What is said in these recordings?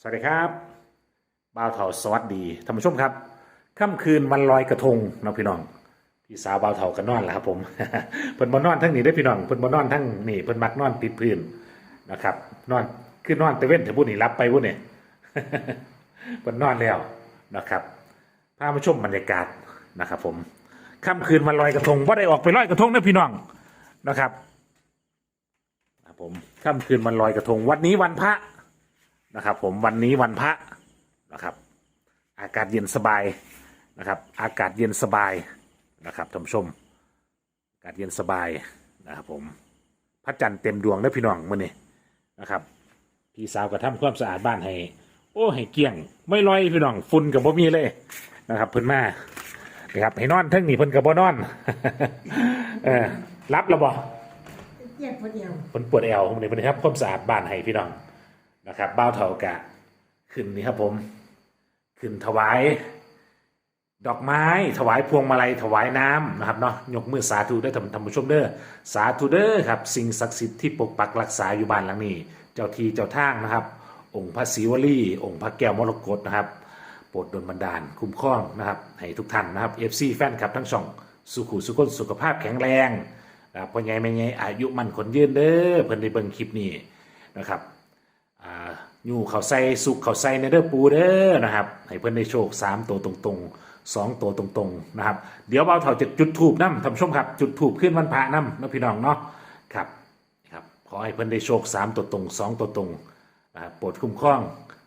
สวัสดีครับบ่าวเถาสวัสดีท่านผู้ชมครับค่ำคืนวันลอยกระทงนะพี่น้องพี่สาวบ่าวเถากันนอนแหละครับผมเพิ่นบ่นอนทั้งนี้ได้พี่น้องเพิ่นบ่นอนทั้งนี่เพิ่นมักนอนติดพื้นนะครับนอนคือนอนแต่เว้นแต่ผู้นี่รับไปผู้นี่เพิ่นนอนแล้วนะครับพามาชมบรรยากาศนะครับ ผมค่ำคืนวันลอยกระทงว่าได้ออกไปลอยกระทงนะพี่น้องนะครับครับผมค่ำคืนวันลอยกระทง วันนี้วันพระ นะครับ ผมวันนี้วันพระนะครับ อากาศเย็นสบายนะครับ อากาศเย็นสบายนะครับท่านผู้ชม อากาศเย็นสบายนะครับผมพระจันทร์เต็มดวงนะพี่น้องมื่อนี้นะครับ พี่สาวก็ทำความสะอาดบ้านให้ โอ้ให้เกลี้ยง ไม่ลอยพี่น้องฝุ่นกับบ่มีเลยนะครับเพิ่นมานะครับให้นอนเทั้งนี้เพิ่นกับบ่นอนเออรับแล้วบ่เจ็บพอเดียวเพิ่นปวดแอวผมนี่เพิ่นครับความสะอาดบ้านให้พี่น้อง นะครับเบ้าเถากะขึ้นนี่ครับผม ขึ้นถวาย ดอกไม้ ถวายพวงมาลัยถวายน้ำนะครับเนาะยกมือสาธุได้ท่านท่านผู้ชมเด้อสาธุเด้อครับ สิ่งศักดิ์สิทธิ์ที่ปกปักรักษาอยู่บ้านหลังนี้ เจ้าทีเจ้าทางนะครับ องค์พระศิวลีองค์พระแก้วมรกตนะครับโปรดดลบันดาลคุ้มครองนะครับให้ทุกท่านนะครับ FC แฟนคลับทั้งช่องสุขุสุขนสุขภาพแข็งแรงนะครับพ่อใหญ่แม่ใหญ่อายุมันคนยืนเด้อเพิ่นได้เบิ่งคลิปนี้นะครับ อยู่เขาใส่สุกเขาใส่ในเด้อปูเด้อนะครับให้เพิ่อนได้โชคสามตัวตรงๆสองตัวตรงๆนะครับ เดี๋ยวเบาเถ่าจะจุดถูบน้ำท่านชมครับ จุดถูบขึ้นวันพระน้ำนะพี่น้องเนาะครับครับขอให้เพิ่อนได้โชคสามตัวตรงสองตัวตรงนะครับโปรดคุ้มครอง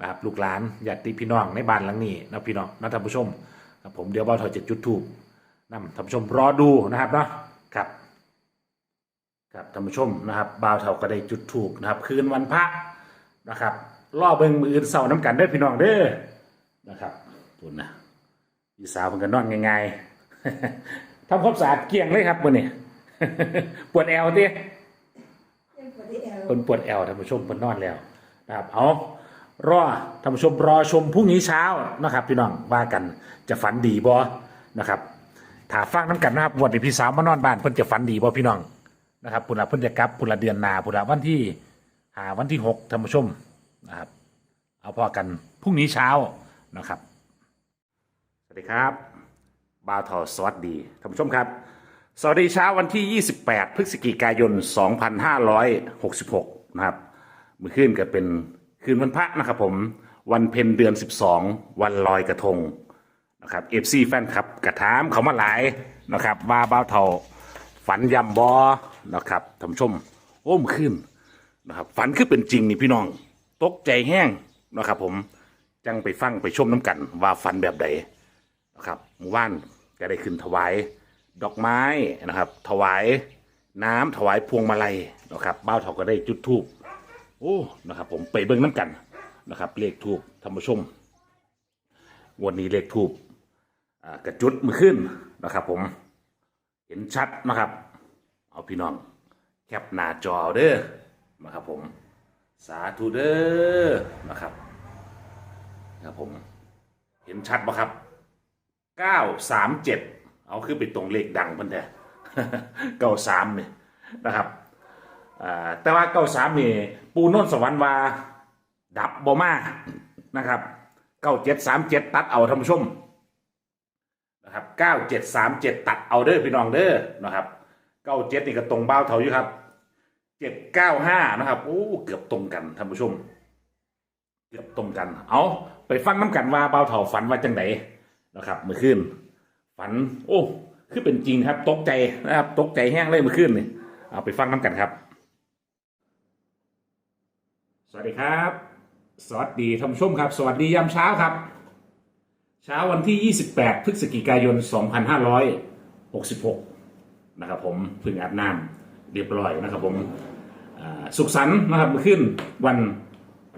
นะครับลูกหลานญาติพี่น้องในบ้านหลังนี้นะพี่น้องนะท่านผู้ชมครับผมเดี๋ยวเบาเถ่าจะจุดถูบน้ำท่านผู้ชมรอดูนะครับเนาะครับครับท่านผู้ชมนะครับบ่าวเท่าก็ได้จุดถูกนะครับ คืนวันพระ นะครับรอเบิ่งมืออื่นเสาร์น้ำกันเด้อพี่น้องเด้อนะครับคุณนะพี่สาวเพิ่นก็นอนง่ายๆทำความสะอาดเกลี้ยงเลยครับมื้อนี้ปวดแอวติเจ็บพอดีเอวเพิ่นปวดแอวท่านผู้ชมเพิ่นนอนแล้วนะครับเอารอท่านผู้ชมรอชมพรุ่งนี้เช้านะครับ พี่น้องว่ากันจะฝันดีบ่นะครับถ้าฟังน้ำกันนะครับวันที่พี่สาวมานอนบ้านเพิ่นจะฝันดีบ่พี่น้องนะครับพุ่นละเพิ่นจะกลับพุ่นละเดือนหนาพุ่นละวันที่หาวันที่หกท่านผู้ชม นะครับ เอาพอกันพรุ่งนี้เช้านะครับ สวัสดีครับบาวทอสวัสดีท่านผู้ชมครับ สวัสดีเช้าวันที่ 28 พฤศจิกายน 2566 นะครับมื่อคืนก็เป็นคืนวันพระนะครับผมวันเพ็ญเดือน 12 วันลอยกระทงนะครับเอฟซีแฟนคลับกระถามเขามาหลายนะครับว่าบ้าเทาฝันยำบอนะครับท่านผู้ชมโอ้มขึ้นนะครับฝันคือเป็นจริงนี่พี่น้อง ตกใจแห้งนะครับ ผมจังไปฟังไปชมน้ำกันว่าฝันแบบใดนะครับหมู่บ้านก็ได้ขึ้นถวาย ดอกไม้นะครับ ถวายน้ำถวายพวงมาลัยนะครับบ้าวเทาก็ได้จุดธูปโอ้นะครับ ผมไปเบิ่งน้ำกันนะครับ เลขทูปท่านผู้ชมวันนี้เลขทูบกระจุดมือขึ้นนะครับ ผมเห็นชัดนะครับ เอาพี่น้อง แคปหน้าจอเอาเด้อนะครับผม สาธุเด้อนะครับนะครับผม เห็นชัดปะครับเก้าสามเจ็ดเอาคือไปตรงเลขดังเพิ่นแท้เก้าสามเนี่ยนะครับแต่ว่าเก้าสามนี่ปูนนสวรรค์ว่าดับบ่มานะครับเก้าเจ็ดสามเจ็ดตัดเอาท่านผู้ชมนะครับเก้าเจ็ดสามเจ็ดตัดเอาเด้อพี่น้องเด้อนะครับเก้าเจ็ดนี่ก็ตรงเบ้าเท่าอยู่ครับ เจ็ดเก้าห้านะครับโอ้เกือบตรงกันท่านผู้ชม เกือบตรงกัน เอาไปฟังน้ำกันว่าเบ้าเท่าฝันว่าจังไหนนะครับเมื่อคืนฝัน โอ้คือเป็นจริงครับ ตกใจนะครับ ตกใจแห้งเลยเมื่อคืนนี่เอาไปฟังน้ำกันครับ สวัสดีครับ สวัสดีท่านผู้ชมครับ สวัสดียามเช้าครับ เช้าวันที่ 28 พฤศจิกายน 2566 นะครับ ผมพึ่งอาบน้ำเรียบร้อยนะครับผม สุขสันต์นะครับมื่อคืนวัน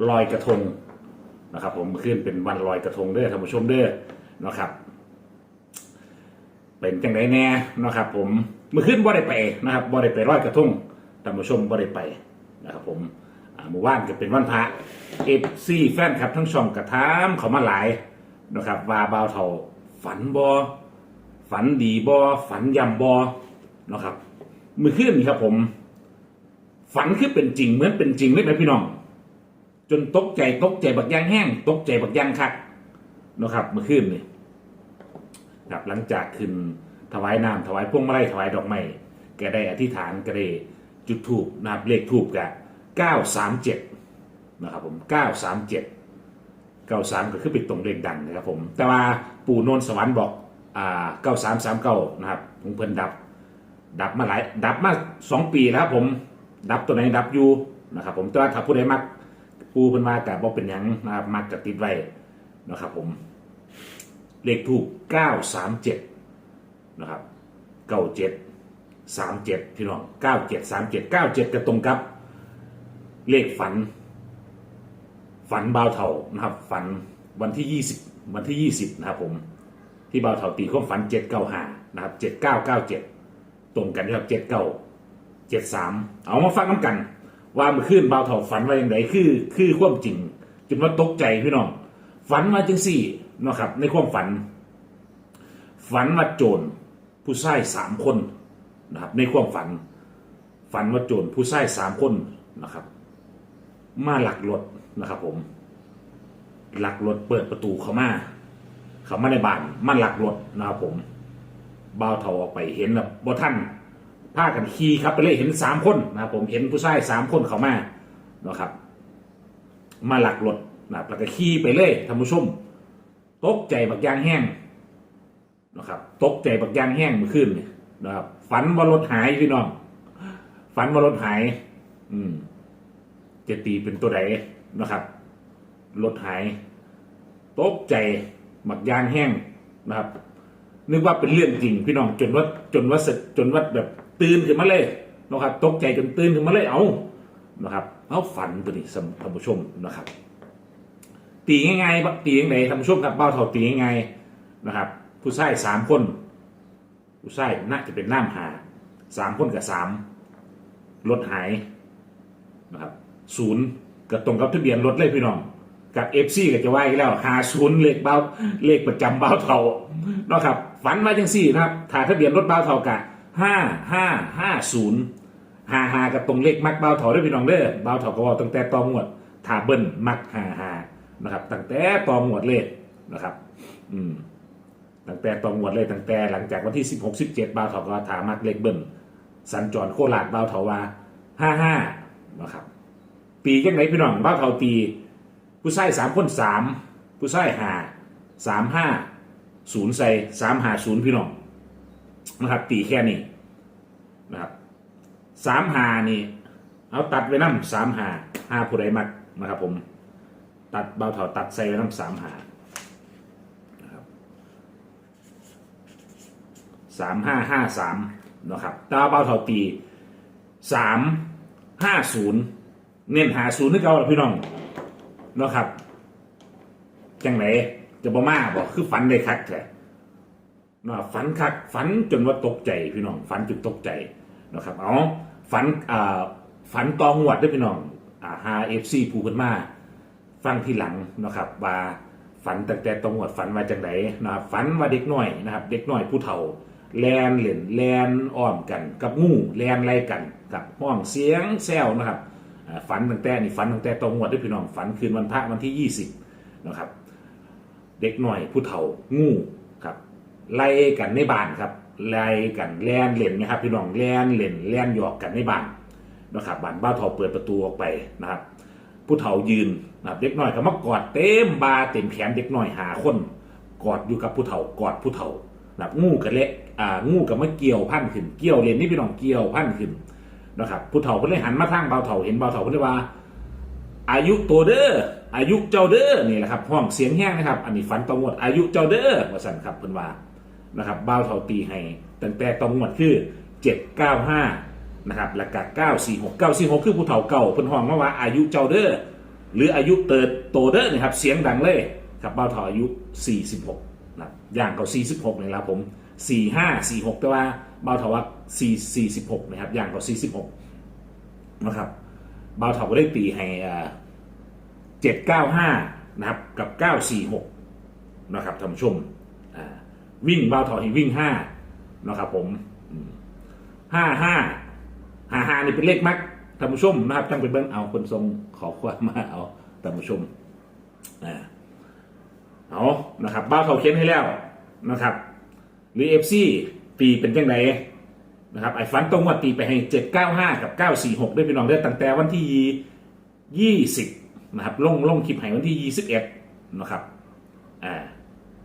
ลอยกระทงนะครับผมมื่อคืนเป็นวันลอยกระทงเด้อท่านผู้ชมเด้อนะครับ เป็นจังไดแน่นะครับ ผมมื่อคืนบ่ได้ไปนะครับบ่ได้ไปลอยกระทงท่านผู้ชมบ่ได้ไปนะครับ ผมอ่าหมู่บ้านก็เป็นวันพระเอฟซีแฟนครับทั้งช่องกระทามเขามาหลายนะครับว่าบ่าวเท่าฝันบอฝันดีบอฝันยำบอนะครับมือขึ้นนี่ครับผม ฝันคือเป็นจริงเหมือนเป็นจริงเลยไหมพี่น้อง จนตกใจตกใจบักยางแห้ง ตกใจบักยางคักนะครับเมื่อคืนนี่ครับหลังจากขึ้นถวายน้ำถวายพวงมาลัยถวายดอกไม้แกได้อธิษฐานก็ได้จุดถูกนะครับเลขถูกกับเก้าสามเจ็ดนะครับผมเก้าสามเจ็ดเก้าสามก็คือเป็นตรงเลขดังนะครับผม แต่ว่าปู่นนสวรรค์บอกอ่าเก้าสามสามเก้านะครับผมเพิ่นดับ ดับมาหลายดับมาสองปีแล้วครับผม ดับตัวไหนดับอยู่นะครับ ผมแต่ว่าถ้าผู้ใดมักปูเพิ่นมากับบอกเป็นหยังนะครับมักจะติดไว้นะครับผมเลขถูกเก้าสามเจ็ดนะครับเก้าเจ็ดสามเจ็ดพี่น้องเก้าเจ็ดสามเจ็ดเก้าเจ็ดจะตรงกับ เลขฝัน ฝันบ่าวเถานะครับ ฝันวันที่ยี่สิบวันที่ยี่สิบนะครับผมที่บ่าวเถาตีข้อมฝันเจ็ดเก้าห้านะครับเจ็ดเก้าเก้าเจ็ดตรงกันนะครับเจ็ดเก้า เจ็ดสามเอามาฟังน้ำกัน ว่าเมื่อคืนเบาเถาฝันว่าอย่างไรคือ คือความจริงจนว่าตกใจพี่น้อง ฝันมาจังสี่นะครับ ในความฝัน ฝันว่าโจรผู้ชายสามคนนะครับ ในความฝัน ฝันว่าโจรผู้ชายสามคนนะครับ มาหลักรถนะครับ ผม หลักรถเปิดประตูเขามาเขามาในบ้านมาหลักรถนะครับผมบ่าวเถาออกไปเห็นแบบบ่ท่าน พากันขี่ครับ ไปเลยเห็นสามคนนะครับผมเห็นผู้ชายสามคนเขามานะครับ มาหลักรถนะครับแล้วก็ขี่ไปเลยท่านผู้ชมตกใจบักยางแห้งนะครับตกใจบักยางแห้งเมื่อคืนนี่นะครับฝันว่ารถหายพี่น้องฝันว่ารถหาย อืมจะตีเป็นตัวไหนนะครับรถหาย ตกใจหมักยางแห้งนะครับ นึกว่าเป็นเรื่องจริงพี่น้องจนว่าจนว่าเสร็จจนว่าแบบตื่นขึ้นมาเลยนะครับตกใจจนตื่นขึ้นมาเลยเอานะครับเอาฝันตัวนี้สำท่านผู้ชมนะครับ ตีง่ายๆบักตียังไงท่านผู้ชมครับเบ้าเท่าตีง่ายๆนะครับ ผู้ชายสามคนผู้ชายน่าจะเป็นน้ำหาสามคนกับสามรถหายนะครับศูนย์ก็ตรงกับทะเบียนรถเลยพี่น้องกับเอฟซีก็จะว่าอีกแล้วหาศูนย์เลขเบ้าเลขประจำเบ้าเท่านะครับ ฝันมาจังสี่ครับถ่ายทะเบียนรถเบาเท่ากะห้าห้าห้าศูนย์หาหากับตรงเลขมักเบาเท่าด้วยพี่น้องเด้อเบาเท่าก็บอกตั้งแต่ตองวดถ่าเบิ้ลมักหาหานะครับ ตั้งแต่ตองวดเลขนะครับ อืมตั้งแต่ตองวดเลยตั้งแต่หลังจากวันที่สิบหกสิบเจ็ดเบาเท่าก็ถามักเลขเบิ้ลสัญจรโคราชเบาเท่าว่าห้าห้านะครับตีจังไหนพี่น้องบ้าเขาตีผู้ชายสามคนสามผู้ชายหาสามห้า ศูนย์ใส่สามหาศูนย์พี่น้องนะครับตีแค่นี้นะครับสามหานี่เอาตัดไว้น้ำสามหาห้าผู้ใดมักนะครับ ผมตัดเบาเถาตัดใส่ไว้น้ำสามหาสามห้าห้าสามนะครับแตว่าเบาเถาตีสามห้าศูนย์เน้นหาศูนย์นึกเอาละพี่น้องนะครับจังไหน จะบ่มาบอกคือฝันเลยคักแท้นะฝันคักฝันจนว่าตกใจพี่น้อง ฝันจนตกใจนะครับเอาฝันอ่าฝันตองหวดด้วยพี่น้องอ่าหาเอฟซีผู้ขึ้นมาฟังทีหลังนะครับว่าฝันตั้งแต่ตองหวดฝันว่าจังไหนนะครับฝันว่าเด็กน้อยนะครับ เด็กน้อยผู้เฒ่าแลนเหล่นแลนอ้อมกัน กับงูแลนไล่กันกับห้องเสียงแซวนะครับฝันตั้งแต่นี่ฝันตั้งแต่ตรงหวดด้วยพี่น้องฝันคืนวันพระวันที่ 20นะครับ เด็กหน่อยผู้เฒ่างูครับไล่กันในบ้านครับไล่กันแล่นเล่นนะครับพี่น้องแล่นเล่นแล่นหยอกกันในบ้านนะครับบ้านบ้านเฒ่าเปิดประตูออกไปนะครับ ผู้เฒ่ายืนนะครับเด็กหน้อยก็มากอดเต็มบาเต็มแขนเด็กหน้อยหาคนกอดอยู่กับผู้เฒ่ากอดผู้เฒ่านะครับงูกับเละอ่างูกับมะเกี่ยวพันขึ้นเกี่ยวเล่นนี่พี่น้องเกี่ยวพันขึ้นนะครับผู้เฒ่าเพิ่นเลยหันมาทางเบาเฒ่าเห็นเบาเฒ่าเพิ่นเลยว่า อายุตัวเด้ออายุเจ้าเด้อนี่แหละครับห้องเสียงแห้งนะครับ อันนี้ฝันตองวดอายุเจ้าเด้อว่าสั่นครับเพิ่นว่านะครับเบาเฒ่าตีให้ตั้งแต่ตองวดคือ 795นะครับแล้วก็946 946 คือผู้เฒ่าเก่าเพิ่นห้องมาว่าอายุเจ้าเด้อหรืออายุเติดโตเด้อนะครับเสียงดังเลยครับเบาเฒ่าอายุ 46นะอย่างเก่า46นี่ละผม 45 46 แต่ว่าเบาเฒ่าว่า4 46นะครับอย่างเก่า46นะครับ บาวเถาก็ได้ตีให้เจ็ดเก้าห้านะครับกับเก้าสี่หกนะครับท่านผู้ชมอ่าวิ่งบาวเถาให้วิ่งห้านะครับผมห้าห้าห้าห้านี่เป็นเลขมักท่านผู้ชมนะครับจังเป็นเบิ้งเอาคนทรงขอความมาเอาท่านผู้ชมอ่าเอานะครับบ้าเขาเขียนให้แล้วนะครับหรือเอฟซีตีเป็นยังไง นะครับไอ้ฟันตรงว่าตีไปให้เจ็ดเก้าห้ากับเก้าสี่หกด้วยพี่น้องเด้อตั้งแต่วันที่ยี่สิบนะครับลงลงคลิปให้วันที่ยี่สิบเอ็ดนะครับอ่า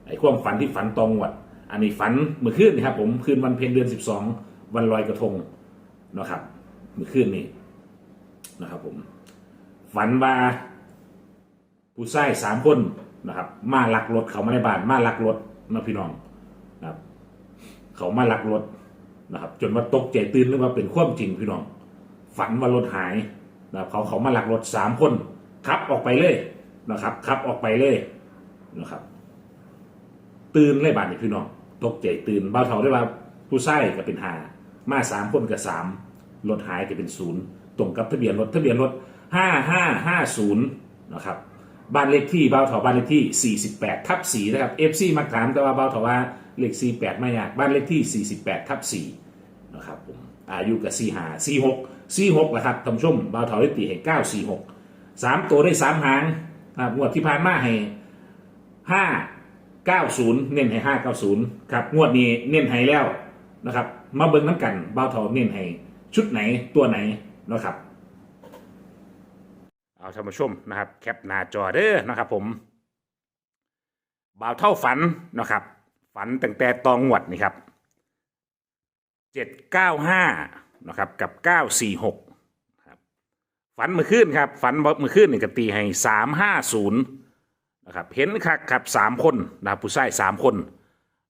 ไอ้ความฝันที่ฝันตรงวัด อันนี้ฝันเมื่อคืนนะครับผมคืนวันเพ็ญเดือนสิบสองวันลอยกระทงนะครับเมื่อคืนนี้นะครับผมฝันว่าผู้ชายสามคนนะครับ มาลักรถเขามาในบ้านมาลักรถนะพี่น้องนะครับ เขามาลักรถ นะครับ จนว่าตกใจตื่นหรือว่าเป็นความจริงพี่น้อง ฝันว่ารถหายนะครับเขาเขามาหลักรถสามคนขับออกไปเลยนะครับขับออกไปเลยนะครับ ตื่นเลยบาดนี้พี่น้องตกใจตื่นเบาเท่าได้ว่าผู้ชายก็เป็นหามาสามคนกับสามรถหายก็เป็นศูนย์ตรงกับทะเบียนรถทะเบียนรถห้าห้าห้าศูนย์นะครับบ้านเลขที่เบาเท่าบ้านเลขที่ 48 ทับ4นะครับ FC มักถามแต่ว่าเบาเท่าว่า เลข48ไม่ยากบ้านเลขที่ 48ทับ4นะครับผมอายุกับ45 46 46นะครับท่านผู้ชมบาเท่าได้ตีให้9 46สามตัวได้สามหางนะครับงวดที่ผ่านมาให้ห้า90 เน้นให้ 590ครับงวดนี้เน้นให้แล้วนะครับมาเบิ่งน้ำกันบ้าทองเน้นให้ชุดไหนตัวไหนนะครับเอาท่านผู้ชมนะครับ แคปหน้าจอเด้อนะครับผมบ่าวเท่าฝันนะครับ ฝันตั้งแต่ตองงวดนี่ครับ795นะครับกับ946ครับฝันเมื่อคืนครับฝันเมื่อคืนนี่กตีให้350นะครับเห็นครับครับสามคนนะครับผู้ชายสามคน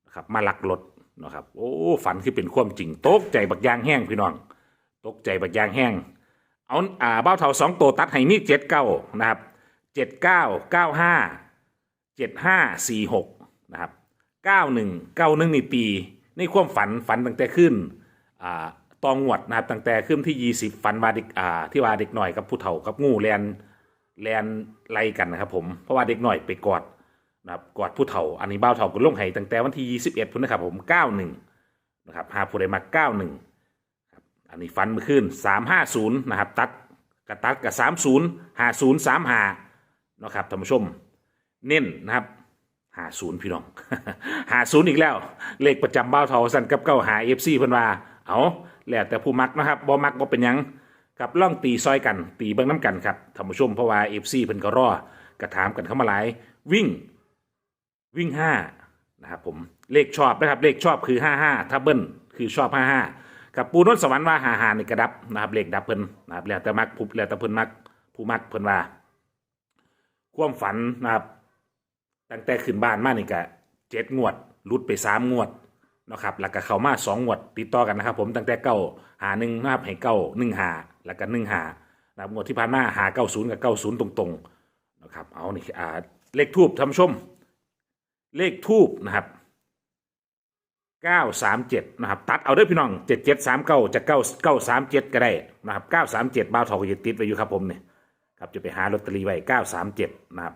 นะครับมาลักรถนะครับโอ้ฝันคือเป็นความจริงตกใจบักยางแห้งพี่น้องตกใจบักยางแห้งเอาอ่าเบ้าเท่าสองตัวตัดให้มีเจ็ดเก้านะครับเจ็ดเก้าเก้าห้าเจ็ดห้าสี่หกนะครับ เก้าหนึ่งเก้าหนึ่งนี่ตี ในความฝันฝันตั้งแต่ขึ้นอ่าตองหวดนะครับตั้งแต่ขึ้นที่ยี่สิบฝันว่าเด็กอ่าที่ว่าเด็กหน่อยกับผู้เฒ่ากับงูแลนแลนไล่กันนะครับผมเพราะว่าเด็กหน่อยไปกอดนะครับกอดผู้เฒ่าอันนี้บ้าวเฒ่าก็ลงไห้ตั้งแต่วันที่21พุ่นนะครับผม91นะครับหาผู้ใดมา91ครับอันนี้ฟันเมื่อคืน350นะครับ ตัดกระตัดกับ30 50 35นะครับท่านผู้ชม เน้นนะครับ 50พี่น้อง50อีกแล้ว เลขประจำบ้าเฒ่าสันกับเก้าหา FC เพิ่นว่าเอาแล้วแต่ผู้มักนะครับบ่มักบ่เป็นหยังครับล่องตีซอยกันตีเบิ้องน้ำกันครับท่านผู้ชมเพราะว่าเอฟซีเพิ่นก็รอกระถามกันเข้ามาหลายวิ่งวิ่งห้านะครับผมเลขชอบนะครับเลขชอบคือห้าห้าถ้าเบิ้ลคือชอบห้าห้ากับปูนนสวรรค์ว่าหาหาในกระดับนะครับเลขดับเพิ่นนะครับแล้วแต่มักผู้แล้วแต่เพิ่นมักผู้มักเพิ่นว่า ความฝันนะครับ ตั้งแต่ขึ้นบ้านมานี่ก็เจ็ดงวดลุดไปสามงวดนะครับแล้วก็เข้ามาสองงวดติดต่อกันนะครับผมตั้งแต่เก้าหาหนึ่งนะครับให้เก้าหนึ่งหาแล้วก็หนึ่งหานะครับงวดที่ผ่านมาหาเก้าศูนย์กับเก้าศูนย์ตรงๆนะครับเอานี่อ่าเลขทูบท่านผู้ชม เลขทูบนะครับเก้าสามเจ็ดนะครับตัดเอาด้อพี่น้องเจ็ดเจ็ดสามเก้าจะเก้าเก้าสามเจ็ดก็ได้นะครับเก้าสามเจ็ดบ้าทองก็จะติดไว้อยู่ครับผมเนี่ยครับจะไปหาลอตเตอรี่ไว้เก้าสามเจ็ดนะครับ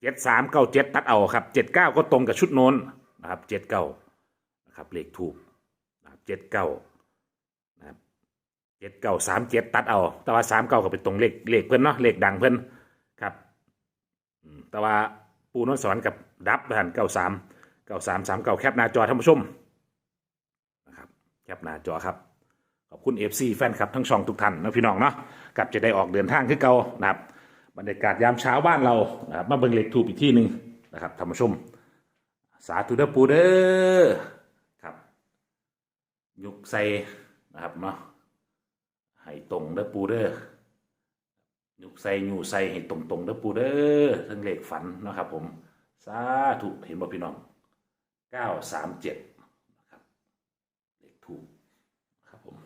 เจ็ดสามเก้าเจ็ดตัดเอาครับเจ็ดเก้าก็ตรงกับชุดโน้นนะครับเจ็ดเก้านะครับเลขถูกนะครับเจ็ดเก้านะครับเจ็ดเก้าสามเจ็ดตัดเอา แต่ว่าสามเก้าก็เป็นตรงเลขเลขเพิ่นเนาะเลขดังเพิ่นครับแต่ว่าปูนนสอนกับดับหันเก้าสามเก้าสามสามเก้าแคปหน้าจอท่านผู้ชมนะครับแคปหน้าจอครับขอบคุณ FC แฟนคลับทั้งช่องทุกท่านนะพี่น้องเนาะกับจะได้ออกเดินทางขึ้นเก่านะครับ บรรยากาศยามเช้าบ้านเรานะครับมาเบิ่งเล็กทูบอีกที่หนึ่งนะครับท่านผู้ชม สาธุเด้อปูเด้อครับยุกใส่นะครับเนาะให้ตรงเด้อปูเด้อยุกใส่ยูใส่ให้ตรงตรงเด้อปูเด้อทั้งเลขฝันนะครับ ผมสาธุเห็นบ่พี่น้องเก้าสามเจ็ดนะครับเลขทูบครับผม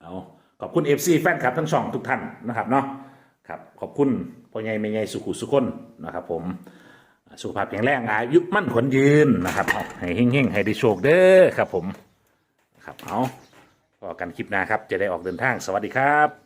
เอาขอบคุณ FC แฟนคลับทั้งช่องทุกท่านนะครับเนาะ ครับขอบคุณพ่อใหญ่แม่ใหญ่สุขุสุขนนะครับ ผมสุขภาพแข็งแรงอายุมั่นขวัญยืนนะครับให้เฮงๆให้ได้โชคเด้อครับ ผมครับเอาพอกันคลิปหน้าครับ จะได้ออกเดินทางสวัสดีครับ